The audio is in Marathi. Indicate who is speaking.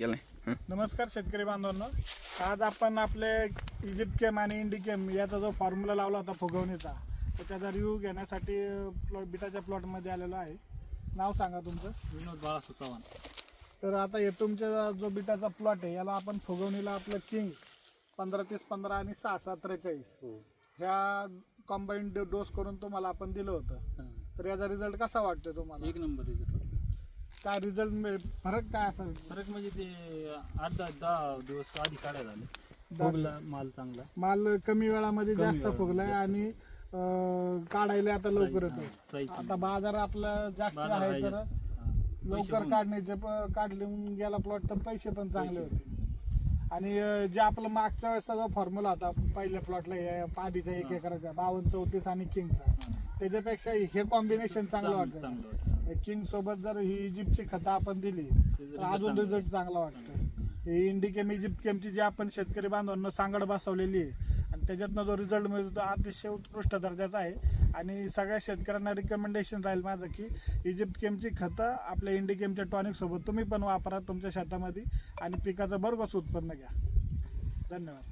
Speaker 1: हं.
Speaker 2: नमस्कार शेतकरी बांधवांनो. आज आपण आपले इजिप्त केम आणि इंडिकेम याचा जो फॉर्म्युला लावला होता फुगवणीचा तर त्याचा रिव्ह्यू घेण्यासाठी प्लॉट बिटाच्या प्लॉटमध्ये आलेलो आहे. नाव सांगा तुमचं.
Speaker 3: विनोद बाळासू चव्हाण
Speaker 2: तर आता हे तुमच्या जो बिटाचा प्लॉट आहे याला आपण फुगवणीला आपलं किंग पंधरा तीस पंधरा आणि सहा सहा त्रेचाळीस. ह्या कॉम्बाईंड डोस करून तुम्हाला आपण दिलं होतं. तर याचा रिझल्ट कसा वाटतोय तुम्हाला?
Speaker 3: एक नंबर रिझल्ट
Speaker 2: काय रिझल्ट फरक काय असेल
Speaker 3: फरक म्हणजे ते आठ दहा दहा दिवस आधी काढायला आले फुगला माल चांगला
Speaker 2: माल कमी वेळामध्ये
Speaker 3: कमी
Speaker 2: जास्त
Speaker 3: वेळामध्ये
Speaker 2: फुगलाय
Speaker 3: जास्त.
Speaker 2: आणि अं, काढायला आता लवकर येतो आता बाजार आपला जास्त
Speaker 3: बाजार
Speaker 2: आहे
Speaker 3: आहे
Speaker 2: तर
Speaker 3: जास्त. हा. पैसे
Speaker 2: लवकर
Speaker 3: पण-
Speaker 2: काढण्याचे प- काढले गेला प्लॉट तर पैसे पण चांगले
Speaker 3: पैसे.
Speaker 2: होते आणि अं, जे आपलं मागच्या वेळेसचा जो फॉर्म्युला होता पहिल्या प्लॉटला आधीच्या एक
Speaker 3: हा.
Speaker 2: एकराच्या बावन्न चौतीस आणि किंगचा
Speaker 3: हा.
Speaker 2: त्याच्यापेक्षा हे कॉम्बिनेशन चांगलं
Speaker 3: चांगलं चांगलं
Speaker 2: वाटतं
Speaker 3: वाटतं.
Speaker 2: किंग सोबत जर ही इजिप्तची खतं आपण दिली तर अजून रिझल्ट चांगला वाटतो ही इंडिकेम इजिप्त केमची जी आपण शेतकरी बांधवांना सांगड बसवलेली आहे आणि त्याच्यातनं जो रिझल्ट मिळतो तो अतिशय उत्कृष्ट दर्जाचा आहे. आणि सगळ्या शेतकऱ्यांना रिकमेंडेशन राहील माझं की इजिप्त केमची खतं आपल्या इंडिकेमच्या टॉनिक सोबत तुम्ही पण वापरा तुमच्या शेतामध्ये आणि पिकाचं भरघोस उत्पन्न घ्या. धन्यवाद.